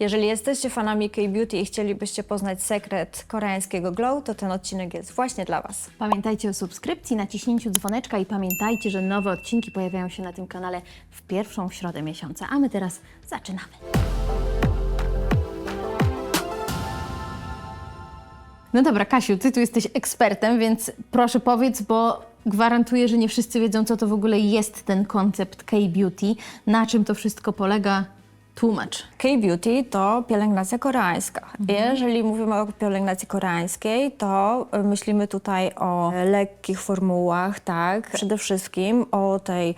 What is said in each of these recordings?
Jeżeli jesteście fanami K-Beauty i chcielibyście poznać sekret koreańskiego glow, to ten odcinek jest właśnie dla Was. Pamiętajcie o subskrypcji, naciśnięciu dzwoneczka i pamiętajcie, że nowe odcinki pojawiają się na tym kanale w pierwszą środę miesiąca. A my teraz zaczynamy. No dobra, Kasiu, ty tu jesteś ekspertem, więc proszę powiedz, bo gwarantuję, że nie wszyscy wiedzą, co to w ogóle jest ten koncept K-Beauty, na czym to wszystko polega. Tłumacz. K-Beauty to pielęgnacja koreańska. Jeżeli mówimy o pielęgnacji koreańskiej, to y, myślimy tutaj o lekkich formułach, tak? Przede wszystkim o tej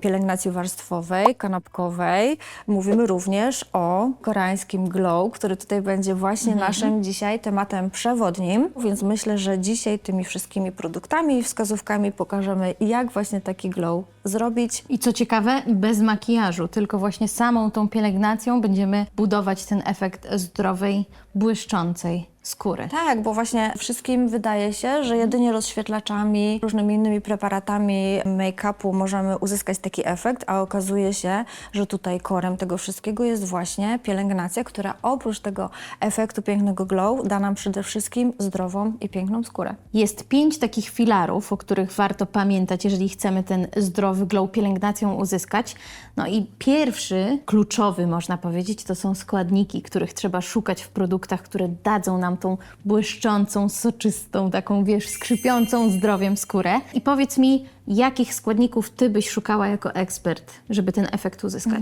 pielęgnacji warstwowej, kanapkowej. Mówimy również o koreańskim glow, który tutaj będzie właśnie naszym dzisiaj tematem przewodnim. Więc myślę, że dzisiaj tymi wszystkimi produktami i wskazówkami pokażemy, jak właśnie taki glow zrobić. I co ciekawe, bez makijażu, tylko właśnie samą tą pielęgnacją będziemy budować ten efekt zdrowej, błyszczącej skóry. Tak, bo właśnie wszystkim wydaje się, że jedynie rozświetlaczami, różnymi innymi preparatami make-upu możemy uzyskać taki efekt, a okazuje się, że tutaj korem tego wszystkiego jest właśnie pielęgnacja, która oprócz tego efektu pięknego glow da nam przede wszystkim zdrową i piękną skórę. Jest pięć takich filarów, o których warto pamiętać, jeżeli chcemy ten zdrowy glow pielęgnacją uzyskać. No i pierwszy, kluczowy można powiedzieć, to są składniki, których trzeba szukać w produktach, które dadzą nam tą błyszczącą, soczystą, taką wiesz, skrzypiącą zdrowiem skórę. I powiedz mi, jakich składników ty byś szukała jako ekspert, żeby ten efekt uzyskać?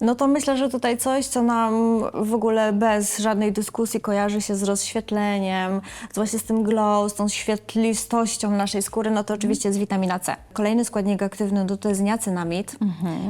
No to myślę, że tutaj coś, co nam w ogóle bez żadnej dyskusji kojarzy się z rozświetleniem, z właśnie z tym glow, z tą świetlistością naszej skóry, no to oczywiście jest witamina C. Kolejny składnik aktywny no to jest niacinamid.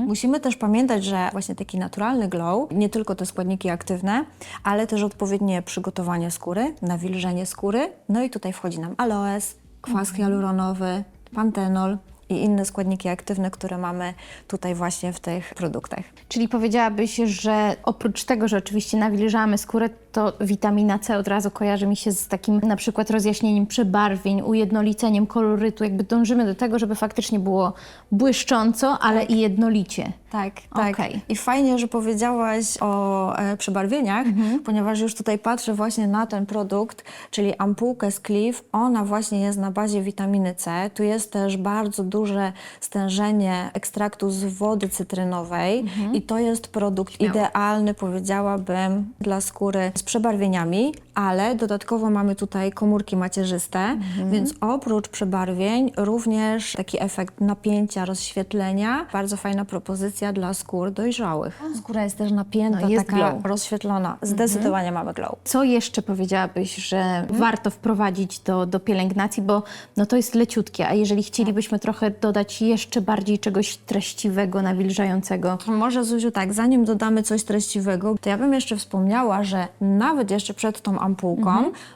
Musimy też pamiętać, że właśnie taki naturalny glow, nie tylko te składniki aktywne, ale też odpowiednie przygotowanie skóry, nawilżenie skóry. No i tutaj wchodzi nam aloes, kwas hialuronowy, pantenol i inne składniki aktywne, które mamy tutaj właśnie w tych produktach. Czyli powiedziałabyś, że oprócz tego, że oczywiście nawilżamy skórę, to witamina C od razu kojarzy mi się z takim na przykład rozjaśnieniem przebarwień, ujednoliceniem kolorytu. Jakby dążymy do tego, żeby faktycznie było błyszcząco, ale i jednolicie. Tak, tak. Okej. I fajnie, że powiedziałaś o e, przebarwieniach, ponieważ już tutaj patrzę właśnie na ten produkt, czyli ampułkę z Cliff. Ona właśnie jest na bazie witaminy C. Tu jest też bardzo duże stężenie ekstraktu z wody cytrynowej i to jest produkt idealny, powiedziałabym, dla skóry z przebarwieniami, ale dodatkowo mamy tutaj komórki macierzyste, więc oprócz przebarwień również taki efekt napięcia, rozświetlenia. Bardzo fajna propozycja dla skór dojrzałych. Skóra jest też napięta, No, jest taka glow. rozświetlona. Zdecydowanie mamy glow. Co jeszcze powiedziałabyś, że warto wprowadzić do, do pielęgnacji, bo no to jest leciutkie, a jeżeli chcielibyśmy trochę dodać jeszcze bardziej czegoś treściwego, nawilżającego, Może Zuziu, tak, zanim dodamy coś treściwego, to ja bym jeszcze wspomniała, że nawet jeszcze przed tą ampułką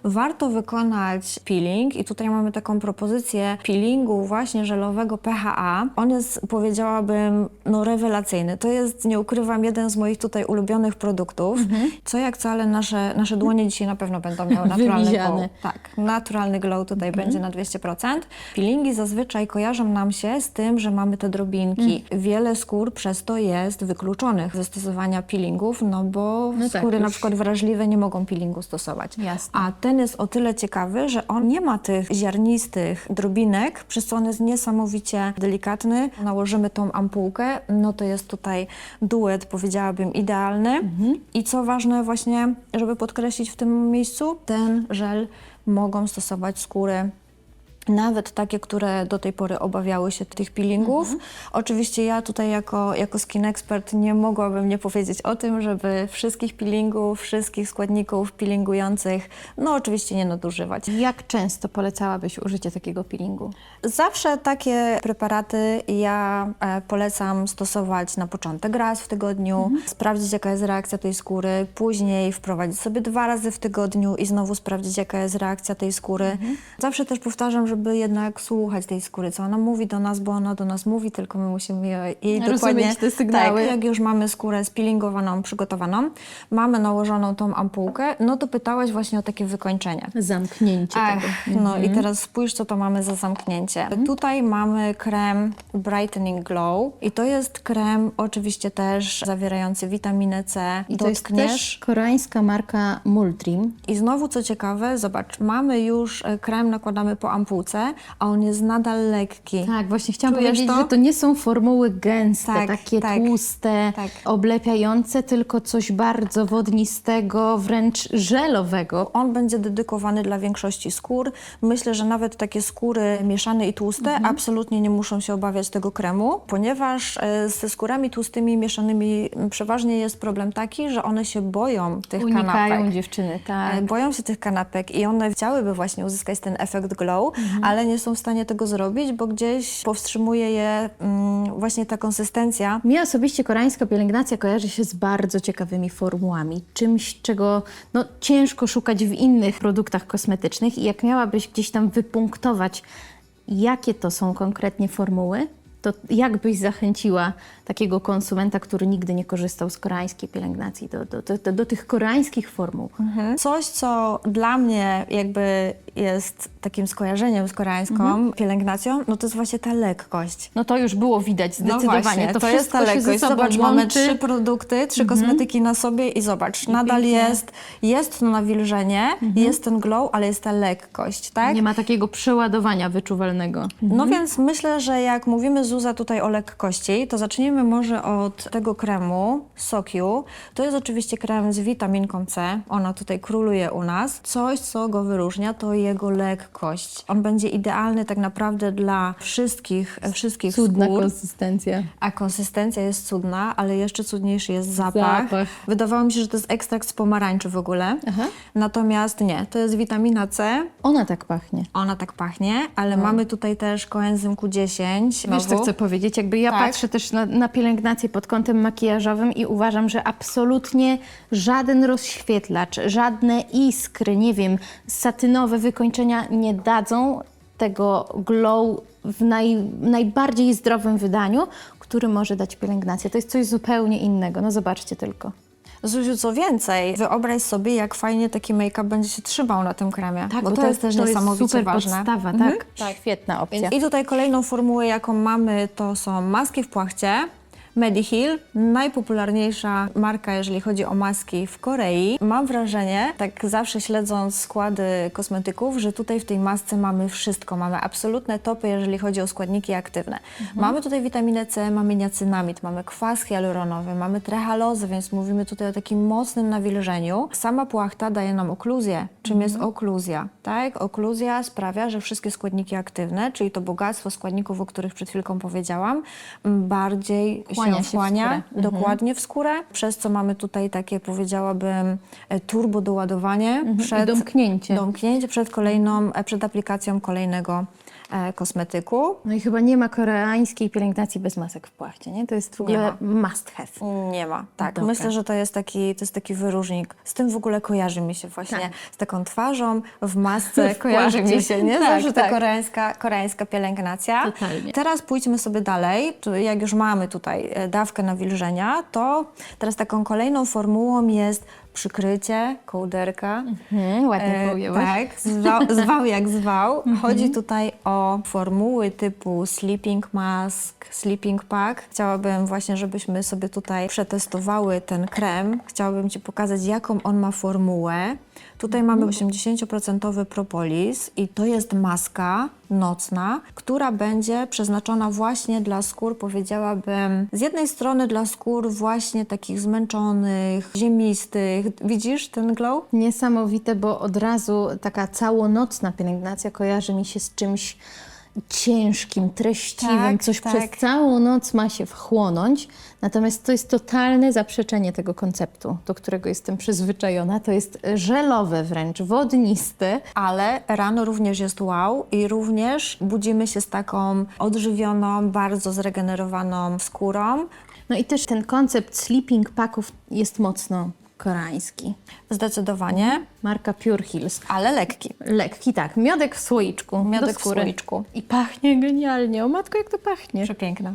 warto wykonać peeling i tutaj mamy taką propozycję peelingu właśnie żelowego PHA. On jest, powiedziałabym, no rewelacyjny. To jest, nie ukrywam, jeden z moich tutaj ulubionych produktów. Co jak co, ale nasze, nasze dłonie dzisiaj na pewno będą miały naturalny glow. Tak, naturalny glow tutaj będzie na 200%. Peelingi zazwyczaj kojarzą nam się z tym, że mamy te drobinki. Wiele skór przez to jest wykluczonych ze stosowania peelingów, no bo No tak, skóry na już- przykład wrażliwe nie mogą peelingu stosować. Jasne. A ten jest o tyle ciekawy, że on nie ma tych ziarnistych drobinek, przez co on jest niesamowicie delikatny. Nałożymy tą ampułkę, no to jest tutaj duet, powiedziałabym, idealny. I co ważne właśnie, żeby podkreślić w tym miejscu, ten żel mogą stosować skóry nawet takie, które do tej pory obawiały się tych peelingów. Oczywiście ja tutaj jako, jako skin expert nie mogłabym nie powiedzieć o tym, żeby wszystkich peelingów, wszystkich składników peelingujących, no oczywiście nie nadużywać. jak często polecałabyś użycie takiego peelingu? Zawsze takie preparaty ja e, polecam stosować na początek raz w tygodniu, sprawdzić jaka jest reakcja tej skóry, później wprowadzić sobie dwa razy w tygodniu i znowu sprawdzić jaka jest reakcja tej skóry. Zawsze też powtarzam, żeby żeby jednak słuchać tej skóry, co ona mówi do nas, bo ona do nas mówi, tylko my musimy jej, Rozumieć dokładnie... te sygnały. Tak, jak już mamy skórę speelingowaną, przygotowaną, mamy nałożoną tą ampułkę, no to pytałaś właśnie o takie wykończenia. Zamknięcie Ach, tego. no i teraz spójrz, co to mamy za zamknięcie. Mhm. Tutaj mamy krem Brightening Glow i to jest krem oczywiście też zawierający witaminę C. I to jest Dotkniesz też koreańska marka Multrim. i znowu co ciekawe, zobacz, mamy już e, krem, nakładamy po ampułce, a on jest nadal lekki. Tak, właśnie chciałam Czujesz powiedzieć, to? że to nie są formuły gęste, Tak, takie tak, tłuste, tak. oblepiające, tylko coś bardzo wodnistego, wręcz żelowego. On będzie dedykowany dla większości skór. Myślę, że nawet takie skóry mieszane i tłuste Mhm. absolutnie nie muszą się obawiać tego kremu, ponieważ e, ze skórami tłustymi i mieszanymi przeważnie jest problem taki, że one się boją tych Unikają kanapek. dziewczyny, E, tak. Boją się tych kanapek i one chciałyby właśnie uzyskać ten efekt glow, ale nie są w stanie tego zrobić, bo gdzieś powstrzymuje je mm, właśnie ta konsystencja. Mi osobiście koreańska pielęgnacja kojarzy się z bardzo ciekawymi formułami. Czymś, czego no, ciężko szukać w innych produktach kosmetycznych. I jak miałabyś gdzieś tam wypunktować, jakie to są konkretnie formuły, to jak byś zachęciła takiego konsumenta, który nigdy nie korzystał z koreańskiej pielęgnacji, do, do, do, do, tych koreańskich formuł? Coś, co dla mnie jakby jest takim skojarzeniem z koreańską pielęgnacją, no to jest właśnie ta lekkość. No to już było widać zdecydowanie. No właśnie, to, to, jest ta lekkość. Zobacz, łączy. mamy trzy produkty, trzy kosmetyki na sobie i zobacz, nadal jest, jest to nawilżenie, jest ten glow, ale jest ta lekkość, tak? Nie ma takiego przeładowania wyczuwalnego. No więc myślę, że jak mówimy Zuza tutaj o lekkości, to zacznijmy może od tego kremu Sokiu. To jest oczywiście krem z witaminką C. Ona tutaj króluje u nas. Coś, co go wyróżnia, to jego lekkość. On będzie idealny tak naprawdę dla wszystkich, wszystkich Cudna skór. konsystencja. A konsystencja jest cudna, ale jeszcze cudniejszy jest zapach. Zapach. Wydawało mi się, że to jest ekstrakt z pomarańczy w ogóle. Aha. Natomiast nie, to jest witamina C. Ona tak pachnie. Ona tak pachnie, ale mamy tutaj też koenzym Q10. Wiesz, znowu. Chcę powiedzieć? Jakby ja Tak. patrzę też na, na pielęgnację pod kątem makijażowym i uważam, że absolutnie żaden rozświetlacz, żadne iskry, nie wiem, satynowe wykończenia nie dadzą tego glow w naj, najbardziej zdrowym wydaniu, który może dać pielęgnacja. To jest coś zupełnie innego. No zobaczcie tylko. Zuziu, co więcej, wyobraź sobie, jak fajnie taki make-up będzie się trzymał na tym kremie. Tak, bo, to, jest też niesamowicie super ważne. podstawa, Mhm. tak? tak? Świetna opcja. Więc I tutaj kolejną formułę, jaką mamy, to są maski w płachcie. Mediheal, najpopularniejsza marka, jeżeli chodzi o maski w Korei. Mam wrażenie, tak zawsze śledząc składy kosmetyków, że tutaj w tej masce mamy wszystko. Mamy absolutne topy, jeżeli chodzi o składniki aktywne. Mamy tutaj witaminę C, mamy niacynamid, mamy kwas hialuronowy, mamy trehalozę, więc mówimy tutaj o takim mocnym nawilżeniu. Sama płachta daje nam okluzję. Czym jest okluzja? Tak? Okluzja sprawia, że wszystkie składniki aktywne, czyli to bogactwo składników, o których przed chwilką powiedziałam, bardziej Wchłania się w skórę. dokładnie w skórę, przez co mamy tutaj takie, powiedziałabym, e, turbo doładowanie I domknięcie. domknięcie przed kolejną, e, przed aplikacją kolejnego e, kosmetyku. No i chyba nie ma koreańskiej pielęgnacji bez masek w płachcie, nie? To jest w ogóle must have. Nie ma, tak. Dobra. Myślę, że to jest, taki, to jest taki wyróżnik. Z tym w ogóle kojarzy mi się właśnie, Tak. z taką twarzą w masce, W kojarzy mi się, nie? Tak, Zawsze ta tak. koreańska, koreańska pielęgnacja. Totalnie. Teraz pójdźmy sobie dalej. Jak już mamy tutaj dawkę nawilżenia, to teraz taką kolejną formułą jest przykrycie, kołderka. Hmm, ładnie E, tak, zwał, zwał jak zwał. Chodzi tutaj o formuły typu sleeping mask, sleeping pack. Chciałabym właśnie, żebyśmy sobie tutaj przetestowały ten krem. Chciałabym Ci pokazać, jaką on ma formułę. Tutaj mamy 80% propolis i to jest maska nocna, która będzie przeznaczona właśnie dla skór, powiedziałabym, z jednej strony dla skór właśnie takich zmęczonych, ziemistych. Widzisz ten glow? Niesamowite, bo od razu taka całonocna pielęgnacja kojarzy mi się z czymś ciężkim, treściwym, Tak, coś tak. przez całą noc ma się wchłonąć. Natomiast to jest totalne zaprzeczenie tego konceptu, do którego jestem przyzwyczajona. To jest żelowe wręcz, wodniste. ale rano również jest wow i również budzimy się z taką odżywioną, bardzo zregenerowaną skórą. No i też ten koncept sleeping packów jest mocno koreański. Zdecydowanie, Marka Pure Hills. ale lekki. Lekki, tak. Miodek w słoiczku. Miodek w słoiczku. I pachnie genialnie. O matko, jak to pachnie. Przepiękna.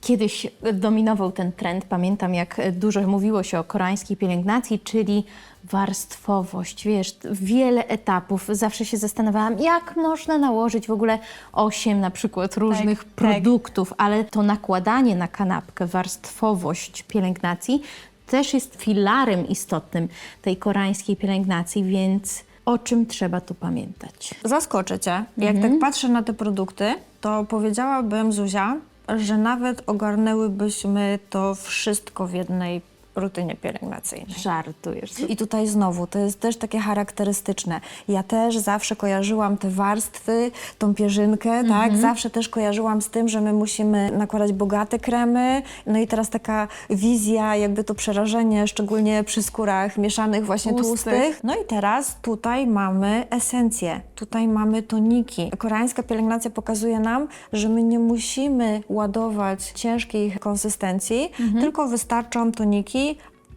Kiedyś dominował ten trend, pamiętam jak dużo mówiło się o koreańskiej pielęgnacji, czyli warstwowość, wiesz, wiele etapów. Zawsze się zastanawiałam, jak można nałożyć w ogóle osiem na przykład różnych tak. produktów, ale to nakładanie na kanapkę, warstwowość pielęgnacji też jest filarem istotnym tej koreańskiej pielęgnacji, więc o czym trzeba tu pamiętać? Zaskoczę Cię. Jak tak patrzę na te produkty, to powiedziałabym, Zuzia, że nawet ogarnęłybyśmy to wszystko w jednej rutynie pielęgnacyjnej. Żartujesz. I tutaj znowu, to jest też takie charakterystyczne. Ja też zawsze kojarzyłam te warstwy, tą pierzynkę, tak? Zawsze też kojarzyłam z tym, że my musimy nakładać bogate kremy. No i teraz taka wizja, jakby to przerażenie, szczególnie przy skórach mieszanych właśnie Tłustych. tłustych. No i teraz tutaj mamy esencję, tutaj mamy toniki. Koreańska pielęgnacja pokazuje nam, że my nie musimy ładować ciężkiej konsystencji, tylko wystarczą toniki,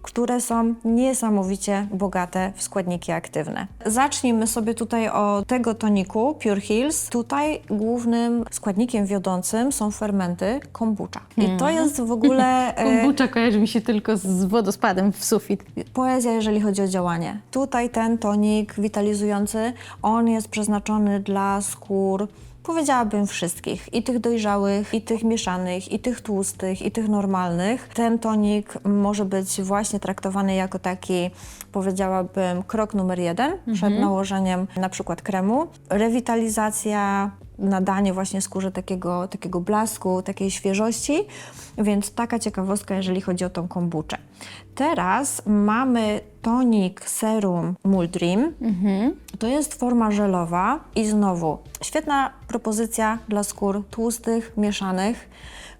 które są niesamowicie bogate w składniki aktywne. Zacznijmy sobie tutaj od tego toniku Pure Hills. Tutaj głównym składnikiem wiodącym są fermenty kombucha. I to jest w ogóle e, Kombucha kojarzy mi się tylko z wodospadem w sufit. poezja, jeżeli chodzi o działanie. Tutaj ten tonik witalizujący, on jest przeznaczony dla skór, powiedziałabym wszystkich, i tych dojrzałych, i tych mieszanych, i tych tłustych, i tych normalnych. Ten tonik może być właśnie traktowany jako taki, powiedziałabym, krok numer jeden przed nałożeniem na przykład kremu. Rewitalizacja, nadanie właśnie skórze takiego, takiego blasku, takiej świeżości, więc taka ciekawostka, jeżeli chodzi o tą kombuczę. Teraz mamy tonik serum Muldream. To jest forma żelowa i znowu świetna propozycja dla skór tłustych, mieszanych,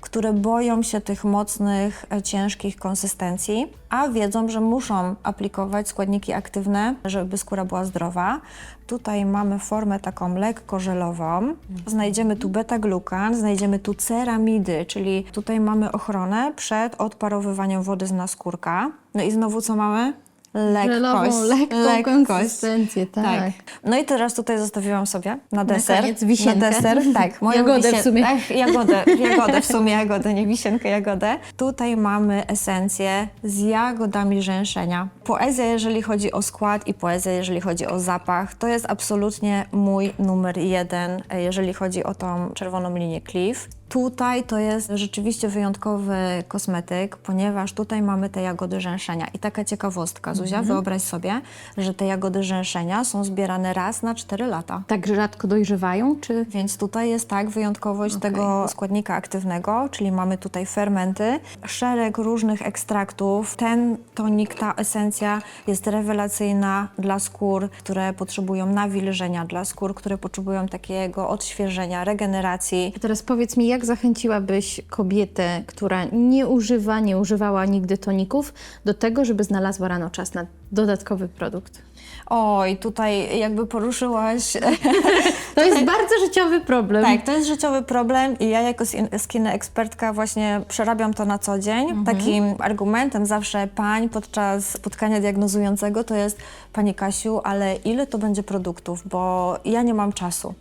które boją się tych mocnych, e, ciężkich konsystencji, a wiedzą, że muszą aplikować składniki aktywne, żeby skóra była zdrowa. Tutaj mamy formę taką lekko żelową. Znajdziemy tu beta-glukan, znajdziemy tu ceramidy, czyli tutaj mamy ochronę przed odparowywaniem wody z naskórka. No i znowu co mamy? Lekkość. Lekką konsystencję, tak. No i teraz tutaj zostawiłam sobie na deser. koniec wisienkę. Na deser, tak. Jagodę w sumie. Ach, jagodę, jagodę w sumie, jagodę, nie wisienkę, jagodę. Tutaj mamy esencję z jagodami rzęszenia. Poezja, jeżeli chodzi o skład i poezja, jeżeli chodzi o zapach, to jest absolutnie mój numer jeden, jeżeli chodzi o tą czerwoną linię Cliff. Tutaj to jest rzeczywiście wyjątkowy kosmetyk, ponieważ tutaj mamy te jagody rzęszenia. I taka ciekawostka, Zuzia, Mhm. wyobraź sobie, że te jagody rzęszenia są zbierane raz na 4 lata. Tak rzadko dojrzewają, czy... Więc tutaj jest tak wyjątkowość tego składnika aktywnego, czyli mamy tutaj fermenty, szereg różnych ekstraktów. Ten tonik, ta esencja jest rewelacyjna dla skór, które potrzebują nawilżenia, dla skór, które potrzebują takiego odświeżenia, regeneracji. Teraz powiedz mi, jak zachęciłabyś kobietę, która nie używa, nie używała nigdy toników, do tego, żeby znalazła rano czas na dodatkowy produkt? Oj, tutaj jakby poruszyłaś To jest bardzo życiowy problem. Tak, to jest życiowy problem i ja jako skin- ekspertka właśnie przerabiam to na co dzień. Takim argumentem zawsze pań podczas spotkania diagnozującego to jest Pani Kasiu, ale ile to będzie produktów, bo ja nie mam czasu.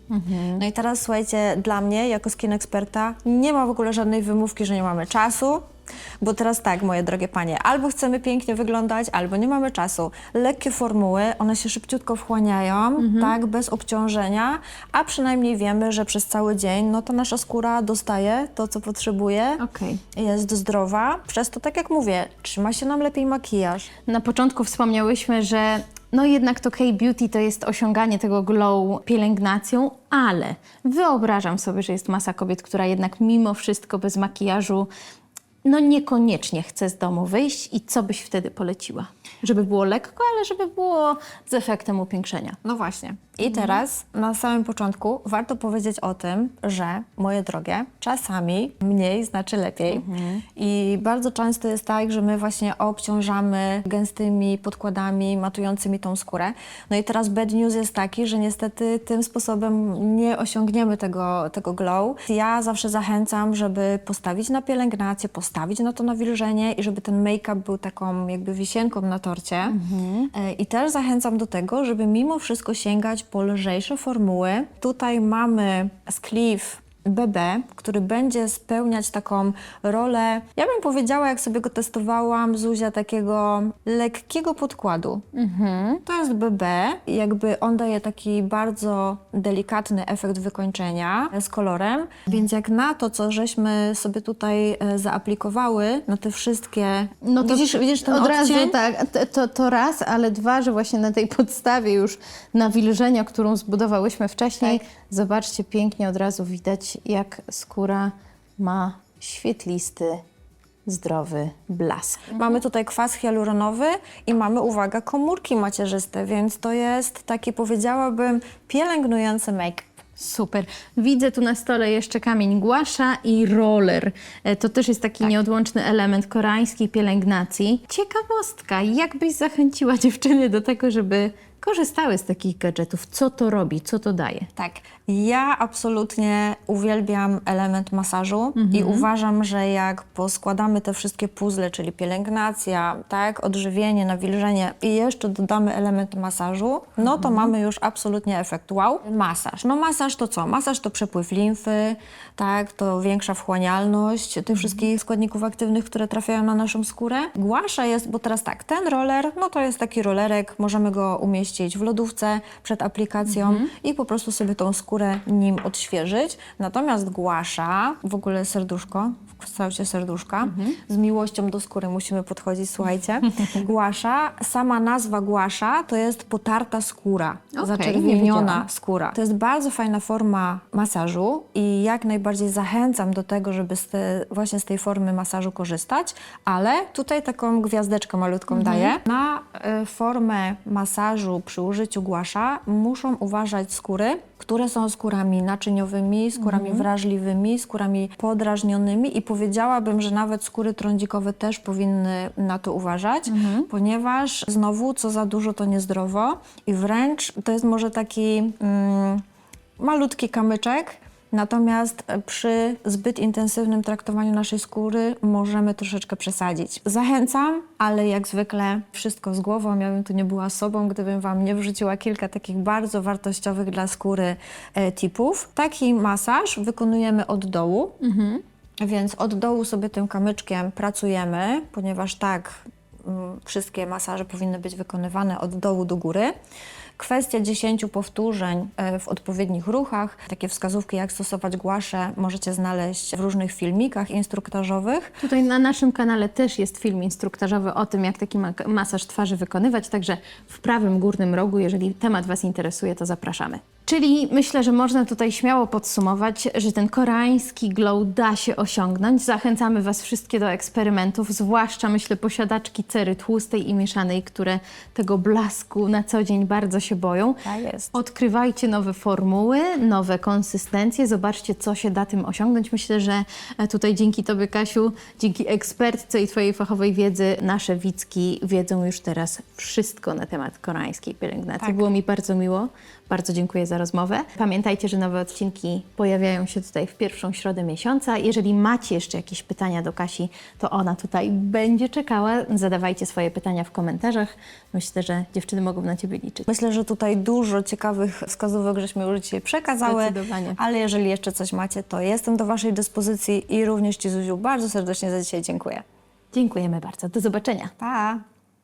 No i teraz słuchajcie, dla mnie jako skin eksperta nie ma w ogóle żadnej wymówki, że nie mamy czasu. Bo teraz tak, moje drogie panie, albo chcemy pięknie wyglądać, albo nie mamy czasu. Lekkie formuły, one się szybciutko wchłaniają, tak, bez obciążenia, a przynajmniej wiemy, że przez cały dzień, no to nasza skóra dostaje to, co potrzebuje, Okej. jest zdrowa. Przez to, tak jak mówię, trzyma się nam lepiej makijaż. Na początku wspomniałyśmy, że no jednak to K-Beauty to jest osiąganie tego glow pielęgnacją, ale wyobrażam sobie, że jest masa kobiet, która jednak mimo wszystko bez makijażu no niekoniecznie chce z domu wyjść i co byś wtedy poleciła? Żeby było lekko, ale żeby było z efektem upiększenia. No właśnie. I teraz na samym początku warto powiedzieć o tym, że moje drogie, czasami mniej znaczy lepiej. I bardzo często jest tak, że my właśnie obciążamy gęstymi podkładami matującymi tą skórę. No i teraz bad news jest taki, że niestety tym sposobem nie osiągniemy tego, tego glow. Ja zawsze zachęcam, żeby postawić na pielęgnację, postawić na to nawilżenie i żeby ten make-up był taką jakby wisienką na torcie. E, I też zachęcam do tego, żeby mimo wszystko sięgać po lżejsze formuły. Tutaj mamy Skliff BB, który będzie spełniać taką rolę, ja bym powiedziała, jak sobie go testowałam, Zuzia, takiego lekkiego podkładu. To jest BB, jakby on daje taki bardzo delikatny efekt wykończenia z kolorem, więc jak na to, co żeśmy sobie tutaj e, zaaplikowały, na te wszystkie... No to widzisz, widzisz ten od odcień? razu tak, t- to, to raz, ale dwa, że właśnie na tej podstawie już nawilżenia, którą zbudowałyśmy wcześniej, Tak. Zobaczcie, pięknie od razu widać, jak skóra ma świetlisty, zdrowy blask. Mamy tutaj kwas hialuronowy i mamy, uwaga, komórki macierzyste, więc to jest taki, powiedziałabym, pielęgnujący make. Super. Widzę tu na stole jeszcze kamień głasza i roller. E, To też jest taki Tak. nieodłączny element koreańskiej pielęgnacji. Ciekawostka, jak byś zachęciła dziewczyny do tego, żeby korzystały z takich gadżetów? Co to robi? Co to daje? Tak. Ja absolutnie uwielbiam element masażu i uważam, że jak poskładamy te wszystkie puzzle, czyli pielęgnacja, tak, odżywienie, nawilżenie i jeszcze dodamy element masażu, no to mamy już absolutnie efekt wow. Masaż. No masaż to co? Masaż to przepływ limfy, tak, to większa wchłanialność tych wszystkich składników aktywnych, które trafiają na naszą skórę. Głasza jest, bo teraz tak, ten roller, no to jest taki rollerek, możemy go umieścić w lodówce przed aplikacją i po prostu sobie tą skórę nim odświeżyć. Natomiast głasza, w ogóle serduszko, w kształcie serduszka, z miłością do skóry musimy podchodzić, słuchajcie. Głasza, sama nazwa głasza to jest potarta skóra, nie zaczerwieniona skóra. To jest bardzo fajna forma masażu i jak najbardziej zachęcam do tego, żeby z te, właśnie z tej formy masażu korzystać, ale tutaj taką gwiazdeczkę malutką daję. Na y, formę masażu przy użyciu głasza muszą uważać skóry, które są skórami naczyniowymi, skórami wrażliwymi, skórami podrażnionymi i powiedziałabym, że nawet skóry trądzikowe też powinny na to uważać, ponieważ znowu co za dużo to niezdrowo i wręcz to jest może taki mm, malutki kamyczek, Natomiast przy zbyt intensywnym traktowaniu naszej skóry możemy troszeczkę przesadzić. Zachęcam, ale jak zwykle wszystko z głową. Ja bym tu nie była sobą, gdybym Wam nie wrzuciła kilka takich bardzo wartościowych dla skóry e, tipów. Taki masaż wykonujemy od dołu. Więc od dołu sobie tym kamyczkiem pracujemy, ponieważ tak mm, wszystkie masaże powinny być wykonywane od dołu do góry. Kwestia 10 powtórzeń e, w odpowiednich ruchach. Takie wskazówki, jak stosować głaszę, możecie znaleźć w różnych filmikach instruktażowych. Tutaj na naszym kanale też jest film instruktażowy o tym, jak taki ma- masaż twarzy wykonywać, także w prawym górnym rogu, jeżeli temat Was interesuje, to zapraszamy. Czyli myślę, że można tutaj śmiało podsumować, że ten koreański glow da się osiągnąć. Zachęcamy Was wszystkie do eksperymentów, zwłaszcza myślę posiadaczki cery tłustej i mieszanej, które tego blasku na co dzień bardzo się boją. Tak jest. Odkrywajcie nowe formuły, nowe konsystencje, zobaczcie, co się da tym osiągnąć. Myślę, że e, tutaj dzięki Tobie, Kasiu, dzięki ekspertce i Twojej fachowej wiedzy, nasze widzki wiedzą już teraz wszystko na temat koreańskiej pielęgnacji. Tak. Było mi bardzo miło. Bardzo dziękuję za rozmowę. Pamiętajcie, że nowe odcinki pojawiają się tutaj w pierwszą środę miesiąca. Jeżeli macie jeszcze jakieś pytania do Kasi, to ona tutaj będzie czekała. Zadawajcie swoje pytania w komentarzach. Myślę, że dziewczyny mogą na Ciebie liczyć. Myślę, że tutaj dużo ciekawych wskazówek żeśmy już dzisiaj przekazały, Zdecydowanie. ale jeżeli jeszcze coś macie, to jestem do Waszej dyspozycji i również Ci Zuziu bardzo serdecznie za dzisiaj dziękuję. Dziękujemy bardzo. Do zobaczenia. Pa!